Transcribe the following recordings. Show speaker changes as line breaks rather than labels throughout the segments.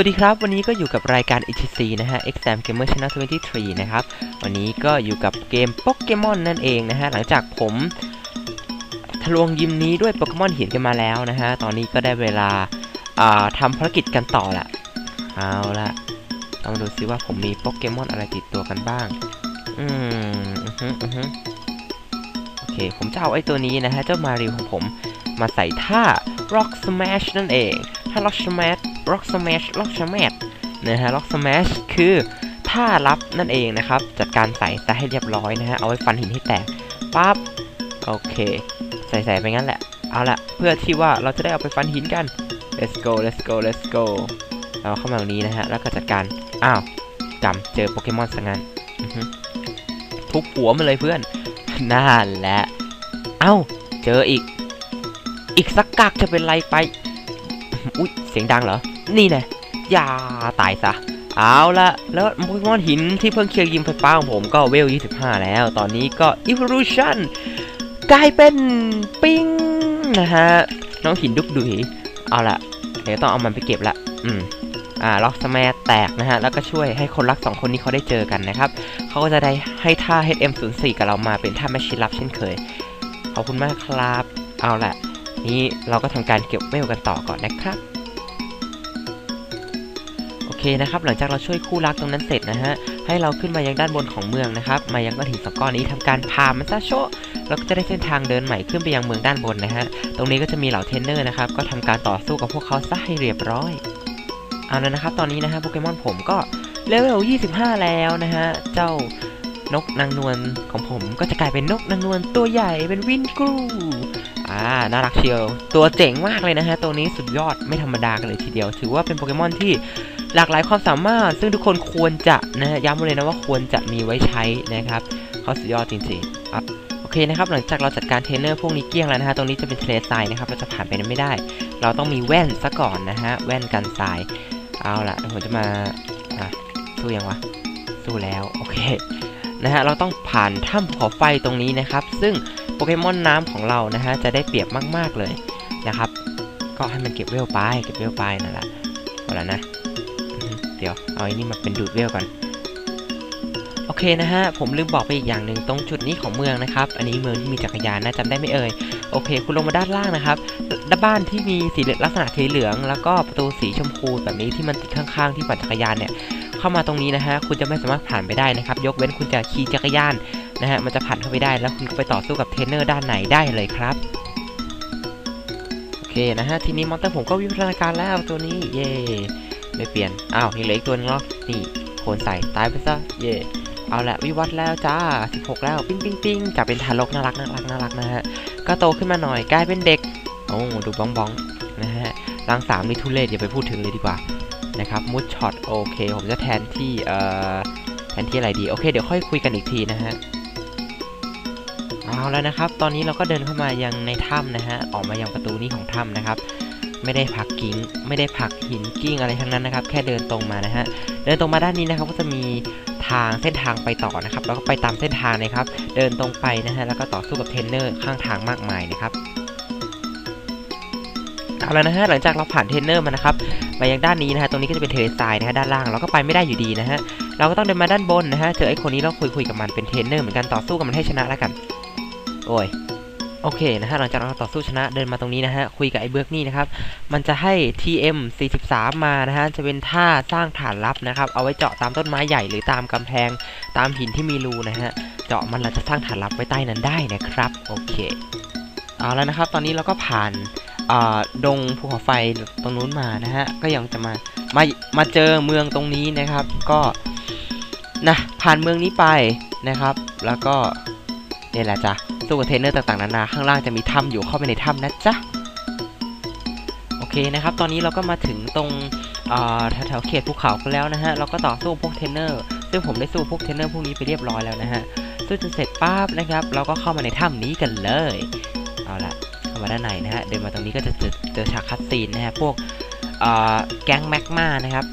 วัสดีครับ วันนี้ก็อยู่กับรายการ ETC นะฮะ Exam Gamer Channel 23 นะครับ วันนี้ก็อยู่กับเกมโปเกมอนนั่นเองนะฮะ หลังจากผมทะลวงยิมนี้ด้วยโปเกมอนหินกันมาแล้วนะฮะ ตอนนี้ก็ได้เวลาทำภารกิจกันต่อละ เอาละต้องดูซิว่าผมมีโปเกมอนอะไรติดตัวกันบ้าง อืมอือฮึอือฮึโอเค ผมจะเอาไอ้ตัวนี้นะฮะ เจ้ามาริวของผมมาใส่ท่า Rock Smash นั่นเอง ถ้า Rock Smash Rock Smash Rock Smash นะฮะ Rock Smash คือท่ารับนั่นเองนะครับ จัดการใส่ซะให้เรียบร้อยนะฮะ เอาไว้ฟันหินให้แตกปั๊บโอเค ใส่ใส่ไปงั้นแหละ เอาละเพื่อที่ว่าเราจะได้เอาไปฟันหินกัน let's go let's go let's go เราเข้ามาตรงนี้นะฮะ แล้วก็จัดการ อ้าวจำเจอโปเกมอนซะงั้นทุบหัวมันเลยเพื่อนนั่นแหละ เอ้า เจออีก อีกสักกักจะเป็นไรไป อุ๊ย เสียงดังเหรอ นี่แน่อย่าตายซะ เอาละแล้วโปเกมอนหินที่เพิ่งเคลียร์ยิมไฟฟ้าของผมก็เวล 25 แล้ว ตอนนี้ก็ Evolution กลายเป็นปิ้งนะฮะ น้องหินดุกดุยเอาละเดี๋ยวต้องเอามันไปเก็บละ อืม อ่า ล็อกสมาแตกนะฮะ แล้วก็ช่วยให้คนรักสองคนนี้เขาได้เจอกันนะครับ เขาก็จะได้ให้ท่า HM04 กับเรามาเป็นท่าแมชชีนลับเช่นเคย ขอบคุณมากครับ เอาละนี้เราก็ทำการเก็บเวลกันต่อก่อนนะครับ เคนะครับหลังจากเราช่วยคู่รักตรงนั้นเสร็จนะฮะให้เราขึ้นมายังด้านบนของเมืองนะครับมายังก้อนหินสองก้อนนี้ทำการพามันซะโชะเราก็จะได้เส้นทางเดินใหม่ขึ้นไปยังเมืองด้านบนนะฮะตรงนี้ก็จะมีเหล่าเทนเนอร์นะครับก็ทำการต่อสู้กับพวกเขาซะให้เรียบร้อยเอาแล้วนะครับตอนนี้นะฮะโปเกมอนผมก็เลเวล25 แล้วนะฮะเจ้านกนางนวลของผมก็จะกลายเป็นนกนางนวลตัวใหญ่เป็นวินกรูอ่าน่ารักเชียว ตัวเจ๋งมากเลยนะฮะ ตัวนี้สุดยอดไม่ธรรมดากันเลยทีเดียว ถือว่าเป็นโปเกมอนที่ หลากหลายความสามารถ ซึ่งทุกคนควรจะนะฮะย้ำเลยนะว่าควรจะมีไว้ใช้นะครับเขาสุดยอดจริงๆอะโอเคนะครับ หลังจากเราจัดการเทรนเนอร์พวกนี้เกลี้ยงแล้วนะฮะตรงนี้จะเป็นทะเลทรายนะครับเราจะผ่านไปนั้นไม่ได้ เราต้องมีแว่นซะก่อนนะฮะแว่นกันทรายเอาล่ะผมจะมาอะสู้ยังวะสู้แล้วโอเคนะฮะเราต้องผ่านถ้ำขาไฟตรงนี้นะครับ ซึ่งโปเกมอนน้ำของเรานะฮะจะได้เปรียบมาก ๆเลยนะครับ ก็ให้มันเก็บเวลไปเก็บเวลไปนั่นแหละเอาละนะ เดี๋ยวเอาไอ้นี่มาเป็นดูดเวลก่อน โอเคนะฮะ ผมลืมบอกไปอีกอย่างหนึ่งตรงจุดนี้ของเมืองนะครับ อันนี้เมืองที่มีจักรยานนะจำได้ไม่เอ่ย โอเค คุณลงมาด้านล่างนะครับด้านบ้านที่มีสีลักษณะสีเหลือง แล้วก็ประตูสีชมพูแบบนี้ที่มันติดข้างๆ ที่ปั่นจักรยานเนี่ย เข้ามาตรงนี้นะฮะ คุณจะไม่สามารถผ่านไปได้นะครับ ยกเว้นคุณจะขี่จักรยานนะฮะ มันจะผ่านเข้าไปได้ แล้วคุณก็ไปต่อสู้กับเทรนเนอร์ด้านไหนได้เลยครับโอเคนะฮะทีนี้มอนเตอร์ผมก็วิวัฒนาการแล้วตัวนี้เย่ ไม่เปลี่ยน อ้าวยังเหลืออีกตัวนึงเนาะนี่โคนใส่ตายไปซะ เย่เอาละวิวัฒน์แล้วจ้า 16 แล้ว ปิ้งปิ้งปิ้งจากเป็นทารกน่ารักน่ารักน่ารักนะฮะ ก็โตขึ้นมาหน่อยกลายเป็นเด็ก โอ้ดูบ้องบ้องนะฮะร่างสามนี่ทุเรศอย่าไปพูดถึงเลยดีกว่านะครับมุดช็อตโอเค ผมจะแทนที่เอ่อแทนที่อะไรดี โอเค เดี๋ยวค่อยคุยกันอีกทีนะฮะเอาแล้วนะครับ ตอนนี้เราก็เดินเข้ามายังในถ้ำนะฮะ ออกมายังประตูนี้ของถ้ำนะครับ ไม่ได้ผักกิ้ง ไม่ได้ผักหินกิ้งอะไรทั้งนั้นนะครับ แค่เดินตรงมานะฮะ เดินตรงมาด้านนี้นะครับ ก็จะมีทางเส้นทางไปต่อนะครับ แล้วก็ไปตามเส้นทางนะครับ เดินตรงไปนะฮะ แล้วก็ต่อสู้กับเทรนเนอร์ข้างทางมากมายนะครับเอาแล้วนะฮะหลังจากเราผ่านเทรนเนอร์มานะครับมายังด้านนี้นะฮะตรงนี้ก็จะเป็นเทเลทรายนะฮะด้านล่างเราก็ไปไม่ได้อยู่ดีนะฮะเราก็ต้องเดินมาด้านบนนะฮะเจอไอ้คนนี้เราคุยคุยกับมันเป็นเทรนเนอร์เหมือนกันต่อสู้กับมันให้ชนะแล้วกัน โอ้ย โอเคนะฮะหลังจากเราต่อสู้ชนะเดินมาตรงนี้นะฮะคุยกับไอ้เบิร์กนี่นะครับมันจะให้ TM 43มานะฮะจะเป็นท่าสร้างฐานลับนะครับเอาไว้เจาะตามต้นไม้ใหญ่หรือตามกำแพงตามหินที่มีรูนะฮะเจาะมันเราจะสร้างฐานลับไว้ใต้นั้นได้นะครับโอเคเอาแล้วนะครับ ตอนนี้เราก็ผ่านดงภูเขาไฟตรงนู้นมานะฮะก็ยังจะมามามาเจอเมืองตรงนี้นะครับ ก็นะผ่านเมืองนี้ไปนะครับ แล้วก็ นี่แหละจ้ะสู้กับเทรนเนอร์ต่างๆนานาข้างล่างจะมีถ้ำอยู่เข้าไปในถ้ำนะจ๊ะโอเคนะครับ ตอนนี้เราก็มาถึงตรงแถวๆเขตภูเขากันแล้วนะฮะ เราก็ต่อสู้พวกเทรนเนอร์ ซึ่งผมได้สู้พวกเทรนเนอร์พวกนี้ไปเรียบร้อยแล้วนะฮะ สู้จนเสร็จปั๊บนะครับ เราก็เข้ามาในถ้ำนี้กันเลย เอาละเข้ามาด้านในนะฮะ เดินมาตรงนี้ก็จะเจอเจอฉากคัดซีนนะฮะ พวกแก๊งแมกมานะครับ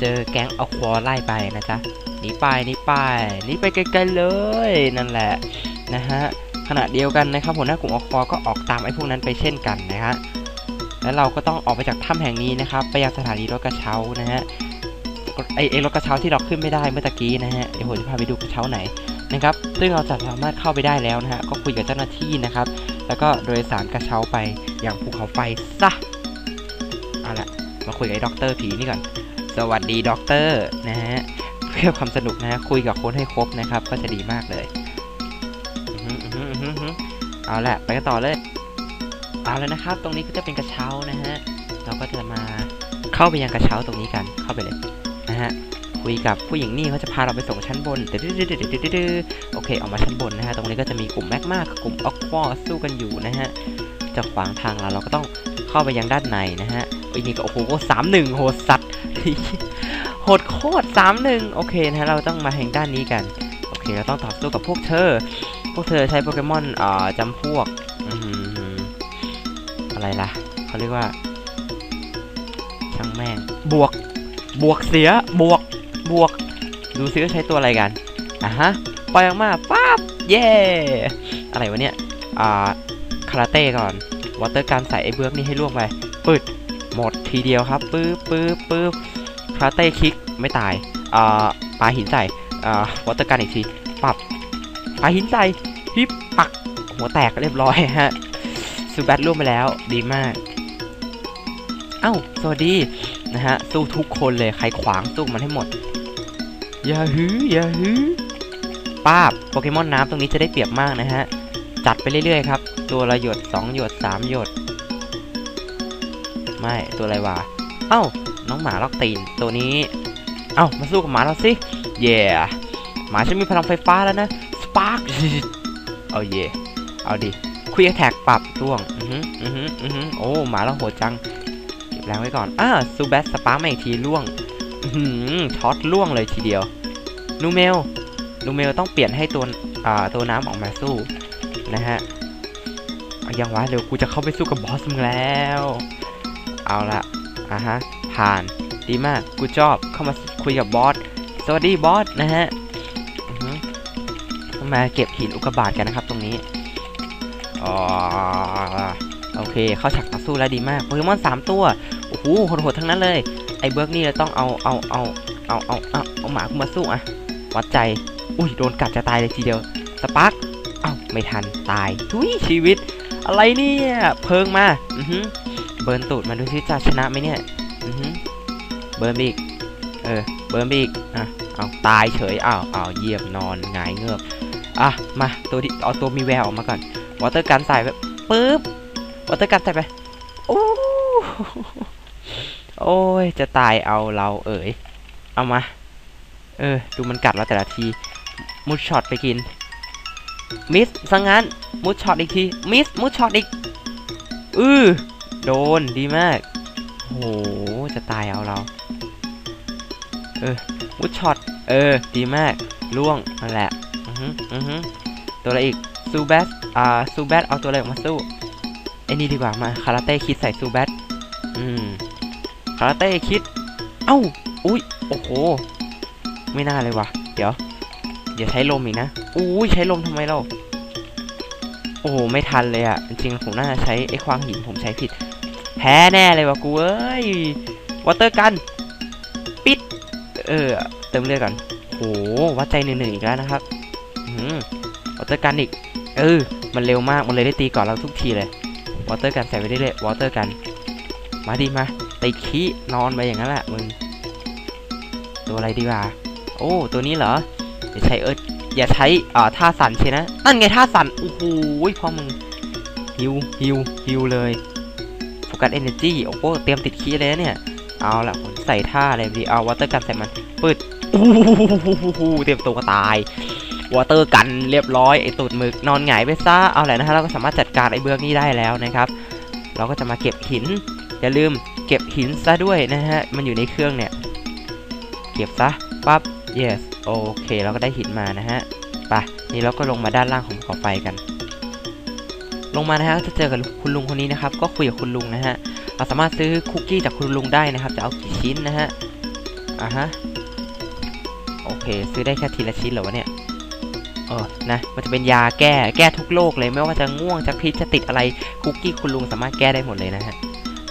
เจอแก๊งเอาควอไล่ไปนะจ๊ะ หนีไปหนีไปหนีไปไกลๆเลย นั่นแหละ นะฮะขณะเดียวกันนะครับหัวหน้ากลุ่มอควอก็ออกตามไอ้พวกนั้นไปเช่นกันนะฮะ
แล้วเราก็ต้องออกไปจากถ้ำแห่งนี้นะครับไปยังสถานีรถกระเช้านะฮะไอไอรถกระเช้าที่เราขึ้นไม่ได้เมื่อตะกี้นะฮะเดี๋ยวผมจะพาไปดูกระเช้าไหนนะครับซึ่งเราจะสามารถเข้าไปได้แล้วนะฮะก็คุยกับเจ้าหน้าที่นะครับ แล้วก็โดยสารกระเช้าไปอย่างภูเขาไฟซะเอาละมาคุยกับไอ้ด็อกเตอร์ผีนี่ก่อนสวัสดีด็อกเตอร์นะฮะเพื่อความสนุกนะฮะคุยกับคนให้ครบนะครับ ก็จะดีมากเลย เอาละไปกันต่อเลย เอาแล้วนะครับ ตรงนี้ก็จะเป็นกระเช้านะฮะ เราก็จะมาเข้าไปยังกระเช้าตรงนี้กัน เข้าไปเลยนะฮะ คุยกับผู้หญิงนี่เขาจะพาเราไปส่งชั้นบนเดื้อๆๆๆๆโอเค ออกมาชั้นบนนะฮะ ตรงนี้ก็จะมีกลุ่มแมกมากับกลุ่มออกฟอสู้กันอยู่นะฮะ จะขวางทางเราเราก็ต้องเข้าไปยังด้านในนะฮะโอ้ยนี่ก็โอ้โหสามหนึ่งโหดสัตว์โหดโคตรสามหนึ่งโอเคนะฮะ เราต้องมาแห่งด้านนี้กัน โอเค เราต้องต่อสู้กับพวกเธอ พวกเธอใช้โปเกมอนอ่าจำพวกอืมอะไรล่ะเขาเรียกว่าช่างแม่งบวก บวกเสียบวกบวก ดูซิว่าใช้ตัวอะไรกันอะฮะปล่อยออกมาปั๊บเย่อะไรวะเนี่ยอ่าคาราเต้ก่อนวอเตอร์การใส่ไอ้เบือกนี่ให้ล่วงไปปึ๊ดหมดทีเดียวครับปึ๊บปึ๊บปึ๊บคาราเต้คิกไม่ตายอ่าปาหินใส่อ่าวอเตอร์การอีกที ปาหินใส่ฮิปปัก หัวแตกเรียบร้อยฮะซูแบทล่วงไปแล้วดีมาก เอ้า สวัสดีนะฮะ สู้ทุกคนเลย ใครขวางสู้มันให้หมด อย่าฮืออย่าฮือป้าบโปเกมอนน้ำตรงนี้จะได้เปรียบมากนะฮะ จัดไปเรื่อยๆครับ ตัวละหยด2หยด3หยด ไม่ตัวอะไรวะ เอ้า น้องหมาล็อกตีนตัวนี้ เอ้า มาสู้กับหมาเราสิ เย่หมาฉันมีพลังไฟฟ้าแล้วนะ ปาร์กเอาเย่เอาดิคุยแท็กปรับร่วง อือหืออือหืออือหือโอ้ หมาเราโหดจังเก็บแรงไว้ก่อน อ่าซูแบสสปาร์กมาอีกทีร่วง อือหือช็อตร่วงเลยทีเดียว นูเมล นูเมลต้องเปลี่ยนให้ตัว อ่า ตัวน้ำออกมาสู้ นะฮะ ยังวะเร็วกูจะเข้าไปสู้กับบอสมึงแล้ว เอาละอะฮะ ผ่าน ดีมาก กูชอบ เข้ามาคุยกับบอส สวัสดีบอสนะฮะ มาเก็บหินอุกกาบาตกันนะครับตรงนี้อ๋อโอเค เข้าฉากต่อสู้แล้วดีมากโปเกมอนสามตัว โอ้โหโหดๆทั้งนั้นเลย ไอ้เบิร์กนี่เราต้องเอาเอาเอาเอาเอาเอาเอาหมากูมาสู้อะวัดใจ อุ้ยโดนกัดจะตายเลยทีเดียว สปาร์กเอ้าไม่ทันตายทุยชีวิต อะไรเนี่ย เพิงมา อือหือเบิร์นตูดมาดูซิจะชนะไหมเนี่ย อือหือเบิร์นไปอีกเออ เบิร์นไปอีกอะ เอาตายเฉยอ้าวอ้าวเยี่ยมนอนหงายเงือบ อะมาตัวที่เอาตัวมีแววออกมาก่อนวอเตอร์กันใส่ไปปึ๊บวอเตอร์กันใส่ไปโอ้โอ้ยจะตายเอาเราเอ๋ยเอามา เออ ดูมันกัดเราแต่ละที มุดช็อตไปกิน มิสสังงั้นมุดช็อตอีกที มิสมุดช็อตอีก อือโดนดีมากโหจะตายเอาเรา เออมุดช็อต เออ ดีมากล่วงนั่นแหละ ฮึอือฮึตัวอะไรอีกซูแบสอ่าซูแบสเอาตัวอะไรออกมาสู้ไอ้นี่ดีกว่ามาคาราเต้คิดใส่ซูแบสอืมคาราเต้คิด เอ้าอุ้ยโอ้โห ไม่น่าเลยวะเดี๋ยวอย่าใช้ลมอีกนะอุ้ยใช้ลมทำไมเราโอ้โหไม่ทันเลยอะ่ะจริงผมน่าจะใช้ไอ้ควางหินผมใช้ผิดแพ้แน่เลยวะกูเอ้ยวอเตอร์กัน ปิด เออ เติมเลือดก่อนโหวัดใจหนึ่งๆอีกแล้วนะครับ วอเตอร์กันอีก เออ มันเร็วมาก มันเลยได้ตีก่อนเราทุกทีเลยวอเตอร์กันใส่ไปได้เลยวอเตอร์กัน มาดีมาติดขี้นอนไปอย่างนั้นแหละมึง ตัวอะไรดีวะ โอ้ ตัวนี้เหรอ อย่าใช้เอิร์ธอย่าใช้อ่าท่าสั่นใช่นะ นั่นไงท่าสั่น โอ้โหพอมึงฮิวฮิวฮิวเลยโฟกัสเอเนจีโอ้โหเตรียมติดขี้เลยเนี่ย เอาละผมใส่ท่าอะไรดี เอาวอเตอร์กันใส่มัน ปืดโอ้โหเตรียมตัวก็ตาย วอเตอร์กันเรียบร้อยไอตูดหมึกนอนหงายไปซะเอาแหละนะฮะเราก็สามารถจัดการไอเบื้อกนี้ได้แล้วนะครับ เราก็จะมาเก็บหิน อย่าลืมเก็บหินซะด้วยนะฮะมันอยู่ในเครื่องเนี่ย เก็บซะปั๊บ yes โอเคเราก็ได้หินมานะฮะไปนี่เราก็ลงมาด้านล่างของขาไฟกัน ลงมานะฮะก็จะเจอกับคุณลุงคนนี้นะครับ ก็คุยกับคุณลุงนะฮะเราสามารถซื้อคุกกี้จากคุณลุงได้นะครับ จะเอากี่ชิ้นนะฮะอ่าฮะโอเค ซื้อได้แค่ทีละชิ้นเหรอวะเนี่ย ออนะมันจะเป็นยาแก้แก้ทุกโรคเลยไม่ว่าจะง่วงจะพิษจะติดอะไรคุกกี้คุณลุงสามารถแก้ได้หมดเลยนะฮะ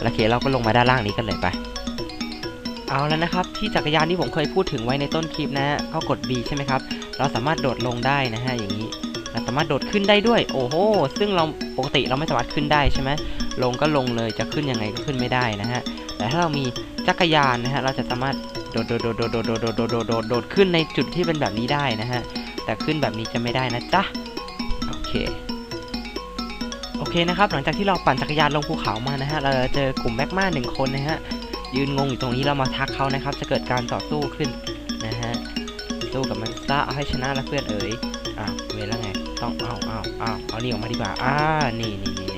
โอเคเราก็ลงมาด้านล่างนี้กันเลยไป เอาแล้วนะครับ ที่จักรยานที่ผมเคยพูดถึงไว้ในต้นคลิปนะฮะก็กด B ใช่ไหมครับ เราสามารถโดดลงได้นะฮะอย่างนี้เราสามารถโดดขึ้นได้ด้วย โอ้โห ซึ่งเราปกติเราไม่สามารถขึ้นได้ใช่ไหมลงก็ลงเลยจะขึ้นยังไงก็ขึ้นไม่ได้นะฮะแต่ถ้าเรามีจักรยานนะฮะเราจะสามารถโดดโดดโดดโดดโดดโดดโดดโดดโดดขึ้นในจุดที่เป็นแบบนี้ได้นะฮะ แต่ขึ้นแบบนี้จะไม่ได้นะจ๊ะ โอเค โอเคนะครับ หลังจากที่เราปั่นจักรยานลงภูเขามานะฮะ เราจะเจอกลุ่มแมกมาหนึ่งคนนะฮะ ยืนงงอยู่ตรงนี้เรามาทักเขานะครับ จะเกิดการต่อสู้ขึ้นนะฮะ สู้กับมันซะเอาให้ชนะแล้วเพื่อนเอ๋ยอ้าวเวรแล้วไง ต้องเอาเอาเอาเอานี่ออกมาดีกว่า อ่า นี่นี่นี่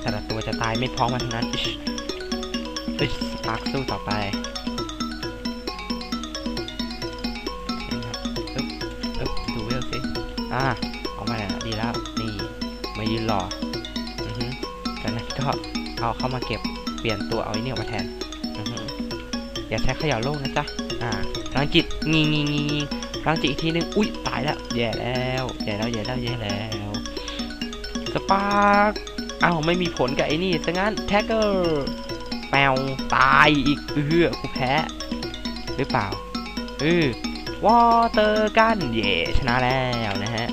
แต่ละตัวจะตายไม่พร้อมกันทั้งนั้นอิชอิชปาร์คสู้ต่อไป อ่าออกมาแล้วดีแล้วนี่มายืนรออือฮึจากนั้นก็เอาเข้ามาเก็บเปลี่ยนตัวเอาไอ้นี่ออกมาแทนอือฮึอย่าใช้ขย่าโลกนะจ๊ะอ่าพลังจิตงีงีงีงีพลังจิตอีกทีนึงอุ้ยตายแล้วแย่แล้วแย่แล้วแย่แล้วแย่แล้วสปาร์กอ้าวไม่มีผลกับไอ้นี่ซะงั้นแท็กเกอร์แปวตายอีกเออกูแพ้หรือเปล่าเออ วอเตอร์กันเย่ชนะแล้วนะฮะ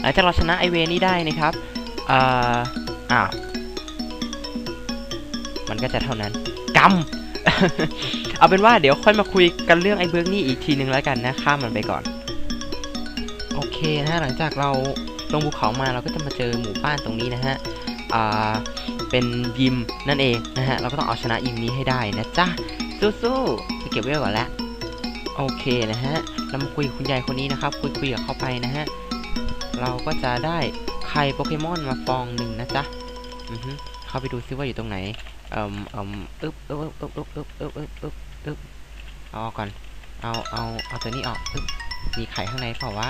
หลังจากเราชนะไอเวนี้ได้นะครับเอ่ออ้าวมันก็จะเท่านั้นกำเอาเป็นว่าเดี๋ยวค่อยมาคุยกันเรื่องไอเบิร์กนี่อีกทีนึงแล้วกันนะข้ามมันไปก่อน โอเคนะ หลังจากเราลงภูเขามาเราก็จะมาเจอหมู่บ้านตรงนี้นะฮะอ่าเป็นยิมนั่นเองนะฮะ เราก็ต้องเอาชนะยิมนี้ให้ได้นะจ๊ะสู้ๆ ก็บเวลก่อนละโอเคนะฮะเรามาคุยกับคุณยายคนนี้นะครับ คุยคุยกับเขาไปนะฮะ เราก็จะได้ไข่โปเกมอนมาฟองหนึ่งนะจ๊ะ อือฮึเข้าไปดูซิว่าอยู่ตรงไหน เอ่มเอ่มอึ๊บอึ๊บอึ๊บอึ๊บอึ๊บอึ๊บอึ๊บอึ๊บอึ๊บเอาออกก่อน เอา เอา เอาตัวนี้ออกอึ๊บมีไข่ข้างในเปล่าวะ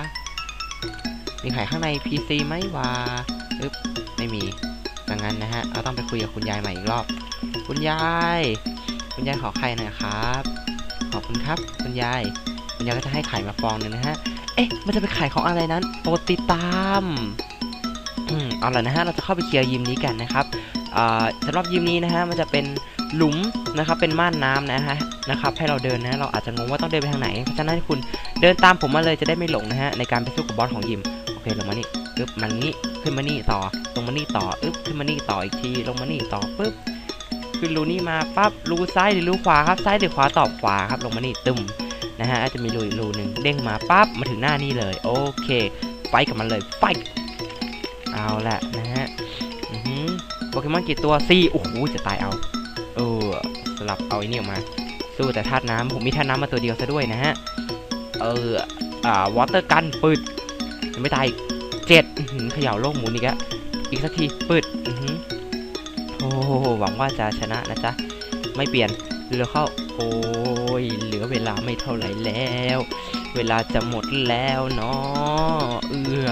มีไข่ข้างใน PC ไหมวะอึ๊บไม่มี ดังนั้นนะฮะ เราต้องไปคุยกับคุณยายใหม่อีกรอบ คุณยาย คุณยายขอไข่หน่อยครับ อบคุณครับ คุณยาย คุณยายก็จะให้ไข่มาฟองหนึ่งนะฮะ เอ๊ะ มันจะเป็นไข่ของอะไรนั้นโปรดติดตามอืมเอาล่ะนะฮะ เราจะเข้าไปเคลียร์ยิมนี้กันนะครับอ่าสำหรับยิมนี้นะฮะ มันจะเป็นหลุมนะครับ เป็นม่านน้ำนะฮะ นะครับ ให้เราเดินนะ เราอาจจะงงว่าต้องเดินไปทางไหน เพราะฉะนั้นคุณเดินตามผมมาเลยจะได้ไม่หลงนะฮะ ในการไปสู้กับบอสของยิม โอเคลงมานี่อึ๊บมันนี้ ขึ้นมานี่ต่อ ลงมานี่ต่อ อึ๊บ ขึ้นมานี่ต่ออีกที ลงมานี่ต่อปึ๊บ ขึ้นรูนี่มาปั๊บรูซ้ายหรือรูขวาครับซ้ายหรือขวาตอบขวาครับลงมานี่ตึมนะฮะอาจจะมีรูอีกรูหนึ่งเด้งมาปั๊บมาถึงหน้านี่เลยโอเคไฟกับมันเลยไฟเอาละนะฮะอือหือโปเกมอนกี่ตัวสี่โอ้โหจะตายเอาเออสลับเอาไอ้นี่ออกมา สู้แต่ธาตุน้ำผมมีธาตุน้ำมาตัวเดียวซะด้วยนะฮะเอออ่าวอเตอร์กันปืดยังไม่ตายเจ็ดเขย่าโลกหมุนอีกอะอีกสักทีปืดอือ หวังว่าจะชนะนะจ๊ะ ไม่เปลี่ยนเรือเข้า โอ้ย เหลือเวลาไม่เท่าไหร่แล้ว เวลาจะหมดแล้วเนาะเอื้อ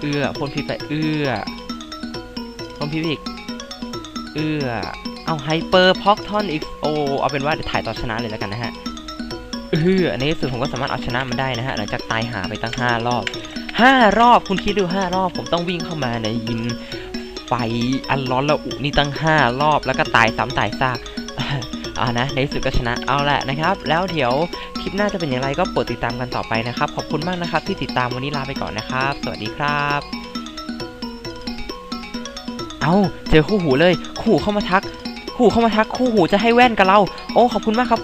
เอื้อพ่นพิษไปเอื้อพ่นพิษอีกเอื้อเอาไฮเปอร์พ็อกทอนอีกโอเอาเป็นว่าเดี๋ยวถ่ายตอนชนะเลยแล้วกันนะฮะเอื้อในที่สุดผมก็สามารถเอาชนะมันได้นะฮะหลังจากตายหาไปตั้ง 5 รอบ 5 รอบคุณคิดดู 5 รอบผมต้องวิ่งเข้ามาในยิม ไฟอันร้อนระอุนี่ตั้ง 5 รอบแล้วก็ตายซ้ำตายซากเอานะในสุดก็ชนะเอาแหละนะครับ แล้วเดี๋ยวคลิปหน้าจะเป็นอย่างไรก็โปรดติดตามกันต่อไปนะครับ ขอบคุณมากนะครับ ที่ติดตามวันนี้ลาไปก่อนนะครับ สวัสดีครับ เอาเจอคู่หูเลย คู่หูเข้ามาทัก คู่หูเข้ามาทัก คู่หูจะให้แว่นกับเรา โอ้ขอบคุณมากครับ